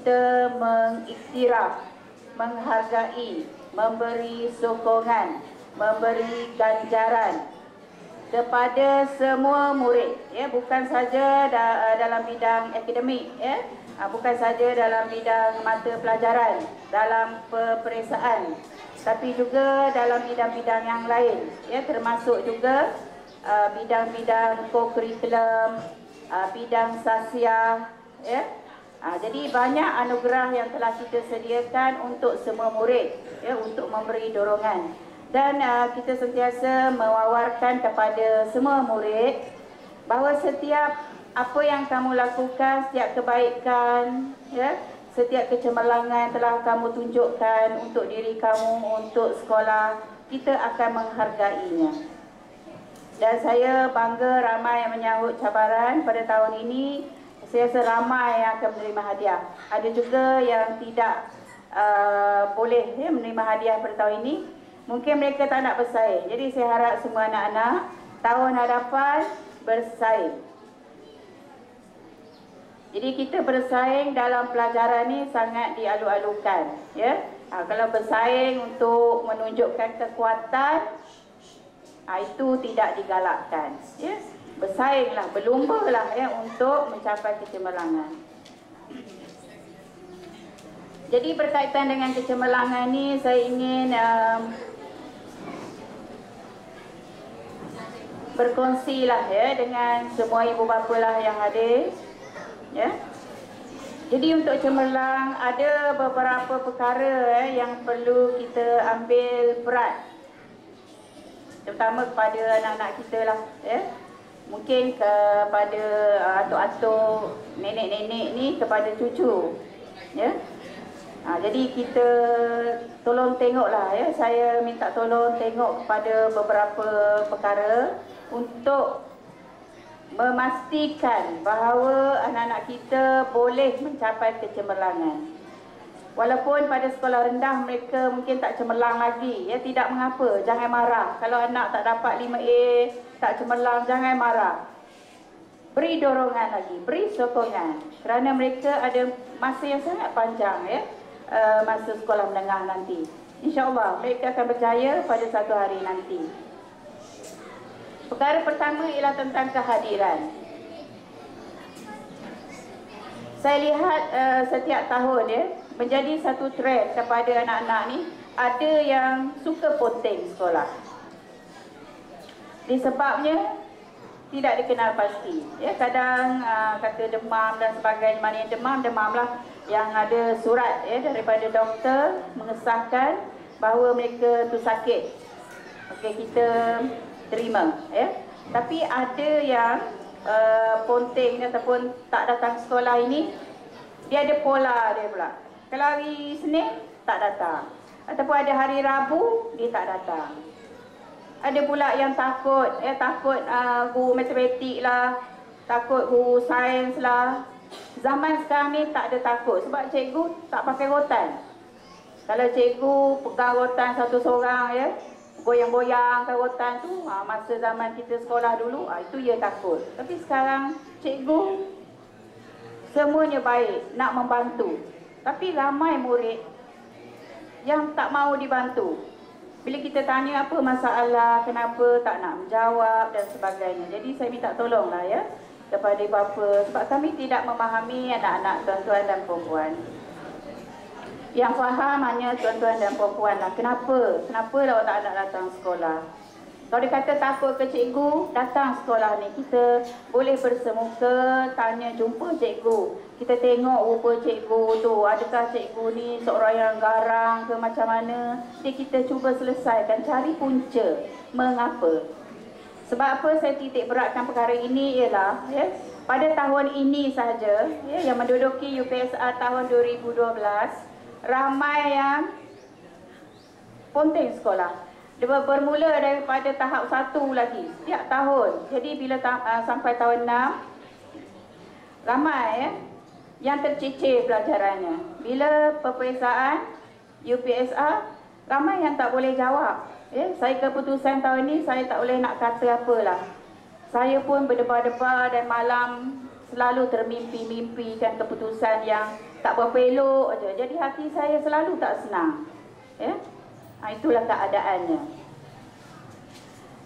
kita mengiktiraf, menghargai, memberi sokongan, memberi ganjaran kepada semua murid ya. Bukan saja da, dalam bidang akademik ya. Ha, bukan saja dalam bidang mata pelajaran dalam peperiksaan tapi juga dalam bidang-bidang yang lain ya. Termasuk juga uh, bidang-bidang co-curriculum uh, bidang sasiah ya Ha, jadi banyak anugerah yang telah kita sediakan untuk semua murid ya untuk memberi dorongan. Dan uh, kita sentiasa mewawarkan kepada semua murid bahawa setiap apa yang kamu lakukan setiap kebaikan ya setiap kecemerlangan telah kamu tunjukkan untuk diri kamu untuk sekolah kita akan menghargainya. Dan saya bangga ramai yang menyambut cabaran pada tahun ini saya rasa ramai yang akan menerima hadiah. Ada juga yang tidak uh, boleh ya, menerima hadiah pada tahun ini. Mungkin mereka tak nak bersaing. Jadi saya harap semua anak-anak tahun hadapan bersaing. Jadi kita bersaing dalam pelajaran ni sangat dialu-alukan. Ya? Ha, kalau bersaing untuk menunjukkan kekuatan, ha, itu tidak digalakkan. Ya? Bersainglah, berlumbalah ya untuk mencapai kecemerlangan. Jadi berkaitan dengan kecemerlangan ni saya ingin um, berkongsi lah ya dengan semua ibu bapa lah yang hadir. Ya. Jadi untuk cemerlang ada beberapa perkara eh, yang perlu kita ambil berat. Terutama kepada anak-anak kita lah. Ya mungkin kepada uh, atuk-atuk nenek-nenek ni kepada cucu ya. Ha, jadi kita tolong tengoklah ya. Saya minta tolong tengok kepada beberapa perkara untuk memastikan bahawa anak-anak kita boleh mencapai kecemerlangan. Walaupun pada sekolah rendah mereka mungkin tak cemerlang lagi, ya. Tidak mengapa, jangan marah. Kalau anak tak dapat 5A, tak cemerlang, jangan marah. Beri dorongan lagi, beri sokongan. Kerana mereka ada masa yang sangat panjang ya, uh, masa sekolah menengah nanti. InsyaAllah mereka akan berjaya pada satu hari nanti. Perkara pertama ialah tentang kehadiran. Saya lihat uh, setiap tahun ya, menjadi satu trend kepada anak-anak ni ada yang suka ponteng sekolah. Disebabnya tidak dikenal pasti. Ya, kadang uh, kata demam dan sebagainya. Mana yang demam, demamlah yang ada surat ya, daripada doktor mengesahkan bahawa mereka tu sakit. Okey, kita terima. Ya. Tapi ada yang uh, ponteng ataupun tak datang sekolah ini, dia ada pola dia pula. Kalau hari Senin, tak datang. Ataupun ada hari Rabu, dia tak datang. Ada pula yang takut, eh takut uh, guru matematik lah, takut guru sains lah. Zaman sekarang ni tak ada takut sebab cikgu tak pakai rotan. Kalau cikgu pegang rotan satu seorang ya, goyang-goyang ke rotan tu, ha, masa zaman kita sekolah dulu, ha, itu ia takut. Tapi sekarang cikgu semuanya baik, nak membantu. Tapi ramai murid yang tak mau dibantu. Bila kita tanya apa masalah, kenapa tak nak menjawab dan sebagainya. Jadi saya minta tolonglah ya kepada bapa sebab kami tidak memahami anak-anak tuan-tuan dan puan Yang faham hanya tuan-tuan dan puan lah. Kenapa? Kenapa awak tak nak datang sekolah? Kalau dia kata takut ke cikgu, datang sekolah ni. Kita boleh bersemuka, tanya, jumpa cikgu. Kita tengok rupa cikgu tu. Adakah cikgu ni seorang yang garang ke macam mana. Jadi kita cuba selesaikan, cari punca. Mengapa? Sebab apa saya titik beratkan perkara ini ialah, ya, pada tahun ini saja, ya, yang menduduki UPSR tahun 2012, ramai yang ponteng sekolah. Dia bermula daripada tahap satu lagi setiap tahun. Jadi bila ta- uh, sampai tahun enam ramai ya yang tercicir pelajarannya. Bila peperiksaan UPSR ramai yang tak boleh jawab. Ya, saya keputusan tahun ini saya tak boleh nak kata apalah. Saya pun berdebar-debar dan malam selalu termimpi-mimpi kan keputusan yang tak berapa elok aja. Jadi hati saya selalu tak senang. Ya. Ha, itulah keadaannya.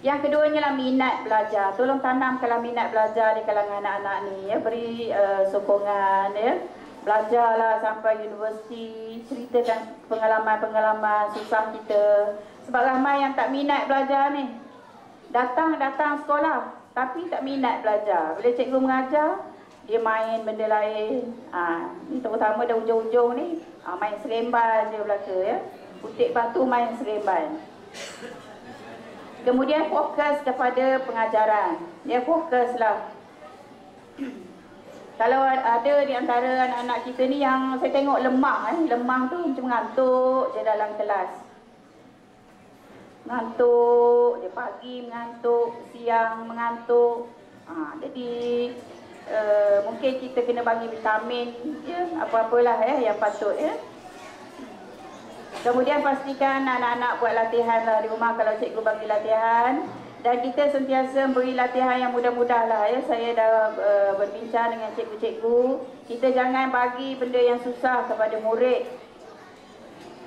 Yang keduanya lah minat belajar. Tolong tanamkanlah minat belajar di kalangan anak-anak ni ya. Beri uh, sokongan ya. Belajarlah sampai universiti, ceritakan pengalaman-pengalaman susah kita. Sebab ramai yang tak minat belajar ni. Datang-datang sekolah tapi tak minat belajar. Bila cikgu mengajar, dia main benda lain. Ha, terutama dah ujung-ujung ni, ha, main seremban je belaka ya. Putik batu main seremban. Kemudian fokus kepada pengajaran. Dia fokuslah. Kalau ada di antara anak-anak kita ni yang saya tengok lemah eh, lemah tu macam mengantuk je dalam kelas. Mengantuk, dia pagi mengantuk, siang mengantuk. Ha, jadi uh, mungkin kita kena bagi vitamin ya, apa-apalah eh, yang patut ya. Kemudian pastikan anak-anak buat latihan lah di rumah kalau cikgu bagi latihan. Dan kita sentiasa beri latihan yang mudah-mudah lah ya. Saya dah uh, berbincang dengan cikgu-cikgu. Kita jangan bagi benda yang susah kepada murid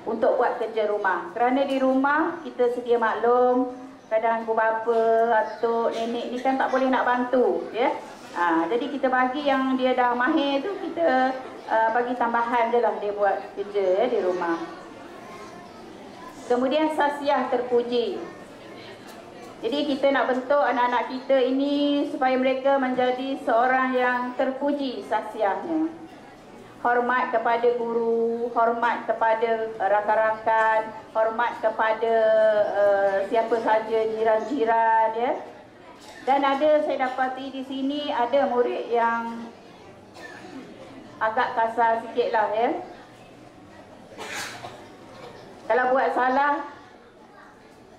untuk buat kerja rumah. Kerana di rumah kita sedia maklum. Kadang ibu bapa, atuk, nenek ni kan tak boleh nak bantu. ya. Ha, jadi kita bagi yang dia dah mahir tu, kita uh, bagi tambahan je lah dia buat kerja ya, di rumah. Kemudian sasiah terpuji. Jadi kita nak bentuk anak-anak kita ini supaya mereka menjadi seorang yang terpuji sasiahnya. Hormat kepada guru, hormat kepada rakan-rakan, hormat kepada uh, siapa saja jiran-jiran ya. Dan ada saya dapati di sini ada murid yang agak kasar sikitlah ya. Kalau buat salah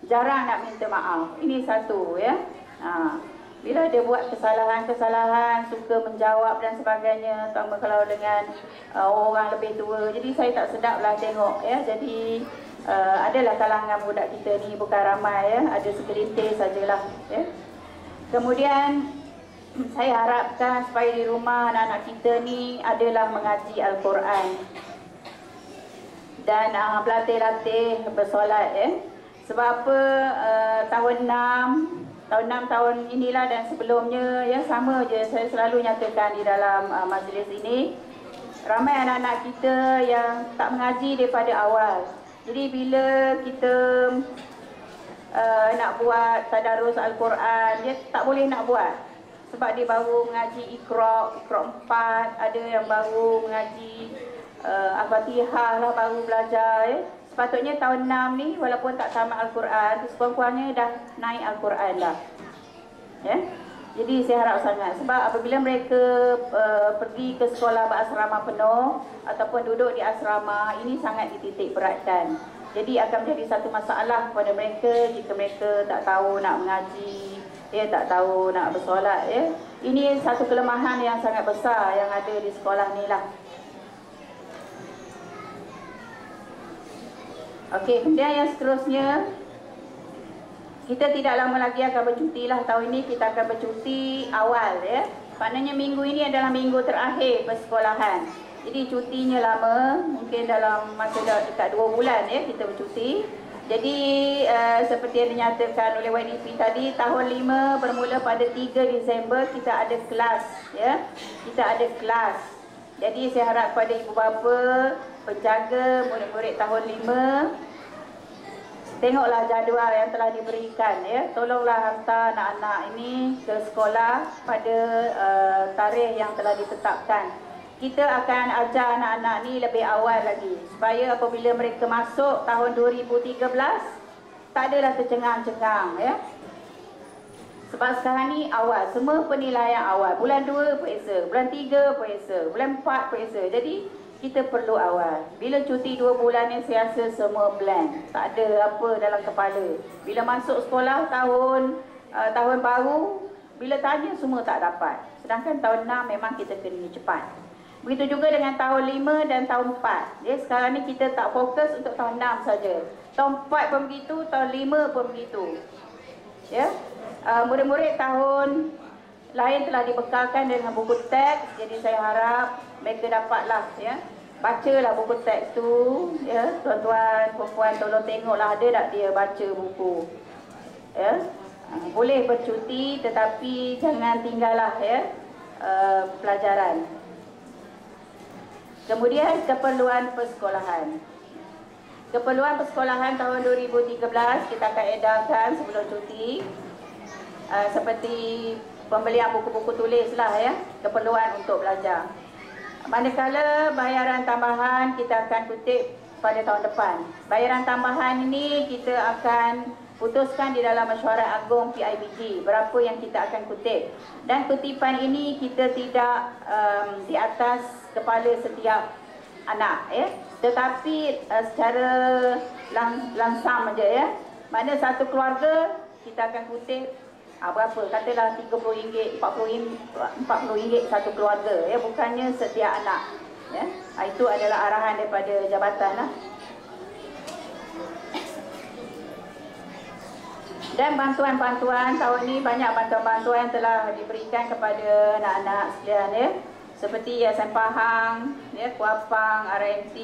jarang nak minta maaf. Ini satu ya. Ha. Bila dia buat kesalahan-kesalahan, suka menjawab dan sebagainya, terutama kalau dengan uh, orang lebih tua. Jadi saya tak sedap lah tengok ya. Jadi uh, adalah kalangan budak kita ni bukan ramai ya, ada segelintir sajalah ya. Kemudian saya harapkan supaya di rumah anak-anak kita ni adalah mengaji Al-Quran dan uh, berlatih-latih bersolat ya. Sebab apa uh, tahun 6 tahun 6 tahun inilah dan sebelumnya ya sama je saya selalu nyatakan di dalam uh, majlis ini ramai anak-anak kita yang tak mengaji daripada awal. Jadi bila kita uh, nak buat tadarus al-Quran dia tak boleh nak buat sebab dia baru mengaji Iqra, Iqra 4, ada yang baru mengaji uh, Al-Fatihah lah baru belajar ya. Sepatutnya tahun 6 ni walaupun tak tamat Al-Quran, sekurang-kurangnya dah naik Al-Quran lah. Ya. Jadi saya harap sangat sebab apabila mereka uh, pergi ke sekolah berasrama penuh ataupun duduk di asrama ini sangat dititik beratkan. Jadi akan menjadi satu masalah kepada mereka jika mereka tak tahu nak mengaji, ya tak tahu nak bersolat ya. Ini satu kelemahan yang sangat besar yang ada di sekolah ni lah. Okey, kemudian yang seterusnya kita tidak lama lagi akan bercuti lah tahun ini kita akan bercuti awal ya. Maknanya minggu ini adalah minggu terakhir persekolahan. Jadi cutinya lama, mungkin dalam masa dekat dua bulan ya kita bercuti. Jadi uh, seperti yang dinyatakan oleh YDP tadi tahun 5 bermula pada 3 Disember kita ada kelas ya. Kita ada kelas. Jadi saya harap kepada ibu bapa penjaga murid-murid tahun 5 tengoklah jadual yang telah diberikan ya. Tolonglah hantar anak-anak ini ke sekolah pada uh, tarikh yang telah ditetapkan. Kita akan ajar anak-anak ni lebih awal lagi supaya apabila mereka masuk tahun 2013 tak adalah tercengang-cengang ya. Sebab sekarang ni awal semua penilaian awal. Bulan 2 periksa bulan 3 periksa bulan 4 periksa jadi kita perlu awal. Bila cuti dua bulan ni saya rasa semua blank. Tak ada apa dalam kepala. Bila masuk sekolah tahun uh, tahun baru, bila tanya semua tak dapat. Sedangkan tahun 6 memang kita kena cepat. Begitu juga dengan tahun 5 dan tahun 4. Ya, sekarang ni kita tak fokus untuk tahun 6 saja. Tahun 4 pun begitu, tahun 5 pun begitu. Ya. Uh, murid-murid tahun lain telah dibekalkan dengan buku teks. Jadi saya harap mereka dapatlah ya. Bacalah buku teks tu ya. Tuan-tuan puan tolong tengoklah ada tak dia baca buku ya. Uh, boleh bercuti tetapi jangan tinggallah ya uh, pelajaran. Kemudian keperluan persekolahan. Keperluan persekolahan tahun 2013 kita akan edarkan sebelum cuti. Uh, seperti pembelian buku-buku tulis lah ya keperluan untuk belajar Manakala bayaran tambahan kita akan kutip pada tahun depan. Bayaran tambahan ini kita akan putuskan di dalam mesyuarat agung PIBG berapa yang kita akan kutip. Dan kutipan ini kita tidak um, di atas kepala setiap anak ya. Tetapi uh, secara lang langsam saja ya. Mana satu keluarga kita akan kutip ha, berapa? Katalah RM30 RM40 RM40 satu keluarga ya. Bukannya setiap anak ya. Ha, itu adalah arahan daripada jabatan lah. dan bantuan-bantuan tahun ini banyak bantuan-bantuan telah diberikan kepada anak-anak sekalian ya. Seperti Yayasan Pahang ya Kuapang RMT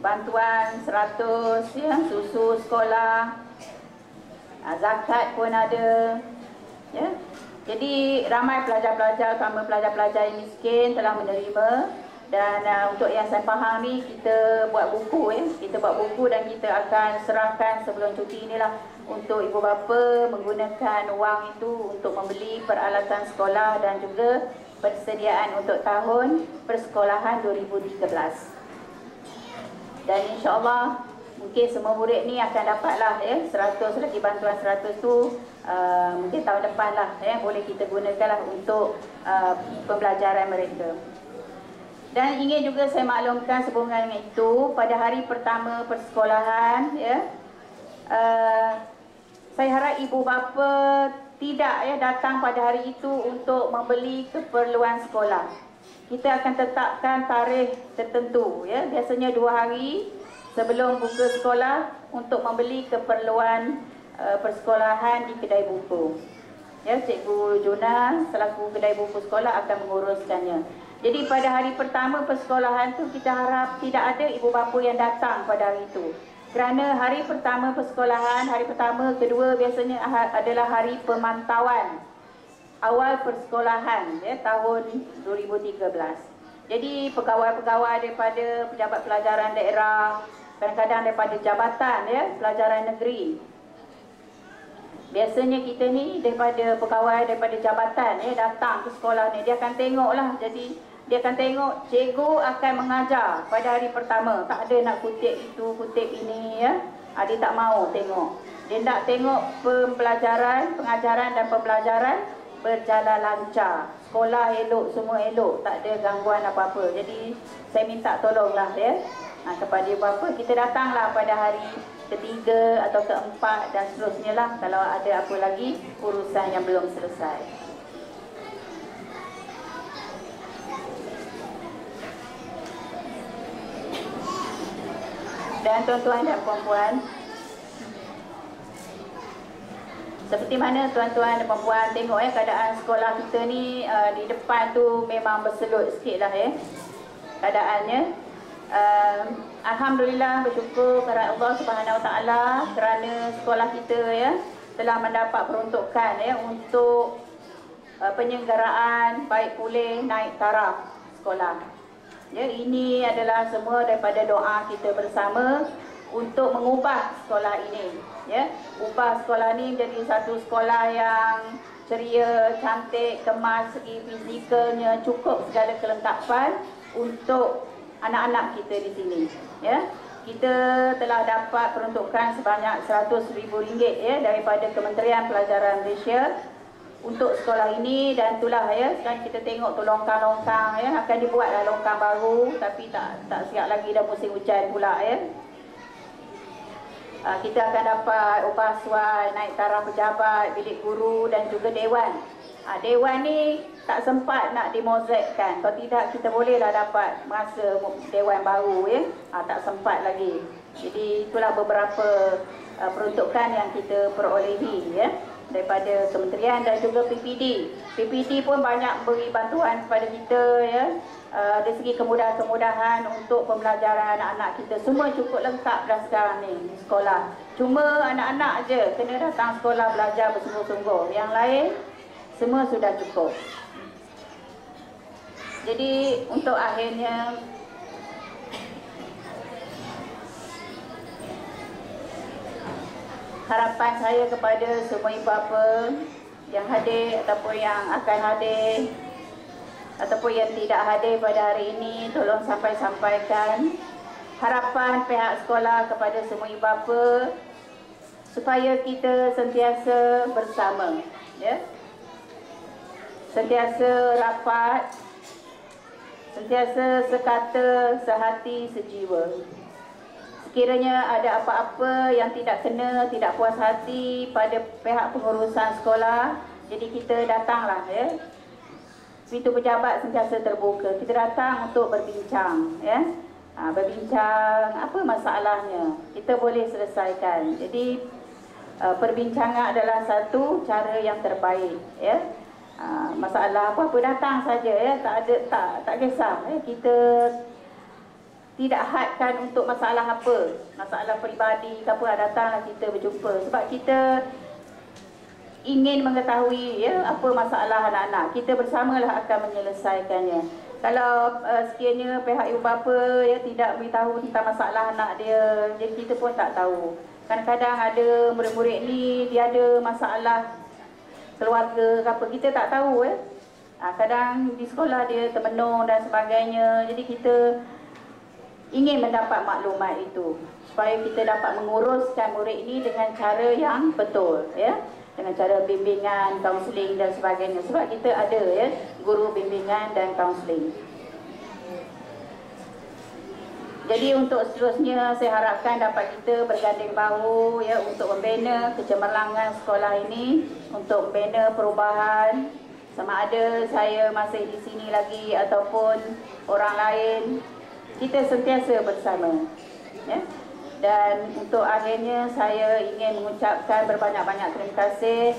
bantuan 100 ya. Susu sekolah Ah, zakat pun ada. Ya. Jadi ramai pelajar-pelajar terutama pelajar-pelajar yang miskin telah menerima. Dan uh, untuk yang saya faham ni kita buat buku ya. Kita buat buku dan kita akan serahkan sebelum cuti inilah untuk ibu bapa menggunakan wang itu untuk membeli peralatan sekolah dan juga persediaan untuk tahun persekolahan 2013 dan insyaallah mungkin semua murid ni akan dapatlah ya 100 lagi bantuan 100 tu uh, mungkin tahun depan lah ya boleh kita gunakanlah untuk uh, pembelajaran mereka. Dan ingin juga saya maklumkan sehubungan dengan itu pada hari pertama persekolahan ya uh, saya harap ibu bapa tidak ya datang pada hari itu untuk membeli keperluan sekolah. Kita akan tetapkan tarikh tertentu ya biasanya dua hari sebelum buka sekolah untuk membeli keperluan uh, persekolahan di kedai buku. Ya, Cikgu Juna selaku kedai buku sekolah akan menguruskannya. Jadi pada hari pertama persekolahan tu kita harap tidak ada ibu bapa yang datang pada hari itu. Kerana hari pertama persekolahan, hari pertama, kedua biasanya adalah hari pemantauan awal persekolahan ya, tahun 2013. Jadi pegawai-pegawai daripada pejabat pelajaran daerah, kadang-kadang daripada jabatan ya pelajaran negeri. Biasanya kita ni daripada pegawai daripada jabatan ya datang ke sekolah ni dia akan tengoklah. Jadi dia akan tengok cikgu akan mengajar pada hari pertama. Tak ada nak kutip itu kutip ini ya. Ha, dia tak mau tengok. Dia nak tengok pembelajaran pengajaran dan pembelajaran berjalan lancar. Sekolah elok semua elok. Tak ada gangguan apa-apa. Jadi saya minta tolonglah ya ha, kepada bapa kita datanglah pada hari ketiga atau keempat dan seterusnya lah. Kalau ada apa lagi urusan yang belum selesai. Dan tuan-tuan dan puan-puan, seperti mana tuan-tuan dan puan-puan tengok ya keadaan sekolah kita ni uh, di depan tu memang berselut sikit lah ya keadaannya uh, alhamdulillah bersyukur kepada Allah Subhanahu Taala kerana sekolah kita ya telah mendapat peruntukan ya untuk uh, penyelenggaraan baik pulih naik taraf sekolah. Ya ini adalah semua daripada doa kita bersama untuk mengubah sekolah ini ya. Ubah sekolah ini menjadi satu sekolah yang ceria, cantik, kemas segi fizikalnya, cukup segala kelengkapan untuk anak-anak kita di sini ya. Kita telah dapat peruntukan sebanyak RM100,000 ya daripada Kementerian Pelajaran Malaysia untuk sekolah ini dan itulah ya. Sekarang kita tengok tu longkang-longkang ya. Akan dibuatlah longkang baru tapi tak tak siap lagi dah musim hujan pula ya. Uh, kita akan dapat upah suai naik taraf pejabat bilik guru dan juga dewan uh, dewan ni tak sempat nak dimozaikkan. Kalau tidak kita bolehlah dapat masa dewan baru ya. Ha, tak sempat lagi. Jadi itulah beberapa uh, peruntukan yang kita perolehi ya. daripada kementerian dan juga PPD. PPD pun banyak beri bantuan kepada kita ya. Uh, dari segi kemudahan-kemudahan untuk pembelajaran anak-anak kita semua cukup lengkap dah sekarang ni sekolah. Cuma anak-anak je kena datang sekolah belajar bersungguh-sungguh. Yang lain semua sudah cukup. Jadi untuk akhirnya harapan saya kepada semua ibu bapa yang hadir ataupun yang akan hadir ataupun yang tidak hadir pada hari ini tolong sampai sampaikan harapan pihak sekolah kepada semua ibu bapa supaya kita sentiasa bersama ya sentiasa rapat sentiasa sekata sehati sejiwa sekiranya ada apa-apa yang tidak kena, tidak puas hati pada pihak pengurusan sekolah, jadi kita datanglah ya. Pintu pejabat sentiasa terbuka. Kita datang untuk berbincang ya. Ha, berbincang apa masalahnya. Kita boleh selesaikan. Jadi uh, perbincangan adalah satu cara yang terbaik ya. Ha, masalah apa-apa datang saja ya. Tak ada tak tak kisah ya. Kita tidak hadkan untuk masalah apa. Masalah peribadi ke apa datanglah kita berjumpa. Sebab kita ingin mengetahui ya apa masalah anak-anak. Kita bersamalah akan menyelesaikannya. Kalau uh, sekiranya pihak ibu bapa ya tidak beritahu tentang masalah anak dia jadi kita pun tak tahu. Kadang-kadang ada murid-murid ni dia ada masalah keluarga ke apa kita tak tahu ya ha, kadang di sekolah dia termenung dan sebagainya. Jadi kita ingin mendapat maklumat itu supaya kita dapat menguruskan murid ini dengan cara yang betul ya. Dengan cara bimbingan, kaunseling dan sebagainya. Sebab kita ada ya guru bimbingan dan kaunseling. Jadi untuk seterusnya saya harapkan dapat kita berganding bahu ya untuk membina kecemerlangan sekolah ini untuk membina perubahan sama ada saya masih di sini lagi ataupun orang lain kita sentiasa bersama. Ya? Dan untuk akhirnya saya ingin mengucapkan berbanyak-banyak terima kasih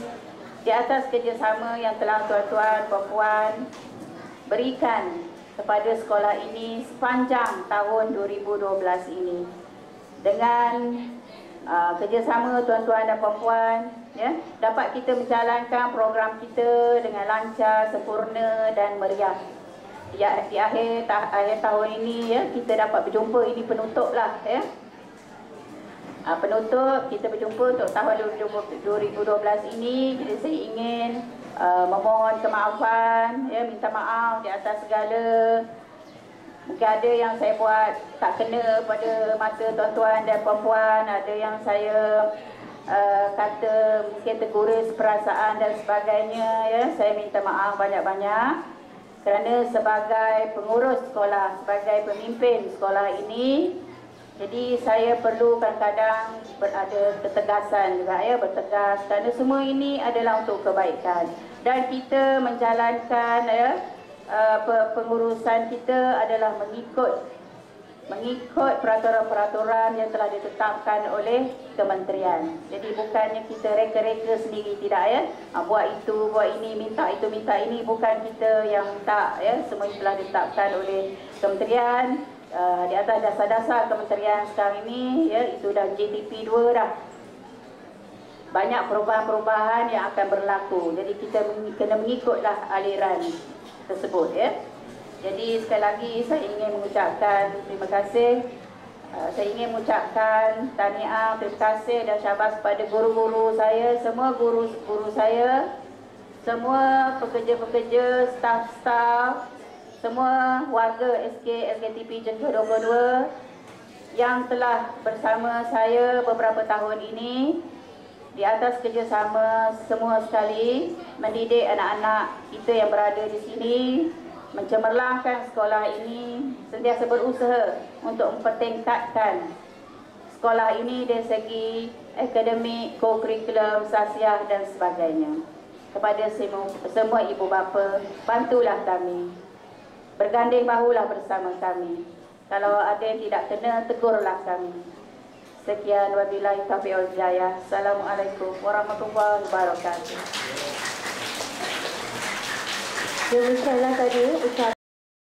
di atas kerjasama yang telah tuan-tuan, puan-puan berikan kepada sekolah ini sepanjang tahun 2012 ini. Dengan uh, kerjasama tuan-tuan dan puan-puan, ya, dapat kita menjalankan program kita dengan lancar, sempurna dan meriah ya, di akhir ta akhir tahun ini ya kita dapat berjumpa ini penutup lah ya. Ha, penutup kita berjumpa untuk tahun 2012 ini jadi saya ingin uh, memohon kemaafan ya minta maaf di atas segala. Mungkin ada yang saya buat tak kena pada mata tuan-tuan dan puan-puan. Ada yang saya uh, kata mungkin tergores perasaan dan sebagainya ya. Saya minta maaf banyak-banyak. Kerana sebagai pengurus sekolah, sebagai pemimpin sekolah ini, jadi saya perlu kadang-kadang berada ketegasan juga ya, bertegas kerana semua ini adalah untuk kebaikan. Dan kita menjalankan ya, uh, pengurusan kita adalah mengikut mengikut peraturan-peraturan yang telah ditetapkan oleh kementerian. Jadi bukannya kita reka-reka sendiri tidak ya. Ha, buat itu, buat ini, minta itu, minta ini bukan kita yang minta ya. Semua telah ditetapkan oleh kementerian uh, di atas dasar-dasar kementerian sekarang ini ya itu dah JTP 2 dah. Banyak perubahan-perubahan yang akan berlaku. Jadi kita kena mengikutlah aliran tersebut ya. Jadi sekali lagi saya ingin mengucapkan terima kasih. Uh, saya ingin mengucapkan tahniah, terima kasih dan syabas kepada guru-guru saya, semua guru-guru saya, semua pekerja-pekerja, staf-staf, semua warga SK SKTP Jengke 22 yang telah bersama saya beberapa tahun ini di atas kerjasama semua sekali mendidik anak-anak kita yang berada di sini mencemerlangkan sekolah ini sentiasa berusaha untuk mempertingkatkan sekolah ini dari segi akademik, co-curriculum, sasiah dan sebagainya. Kepada semua, semua ibu bapa, bantulah kami. Berganding bahulah bersama kami. Kalau ada yang tidak kena, tegurlah kami. Sekian wabillahi taufiq wal hidayah. Assalamualaikum warahmatullahi wabarakatuh. Demikianlah tadi ucapan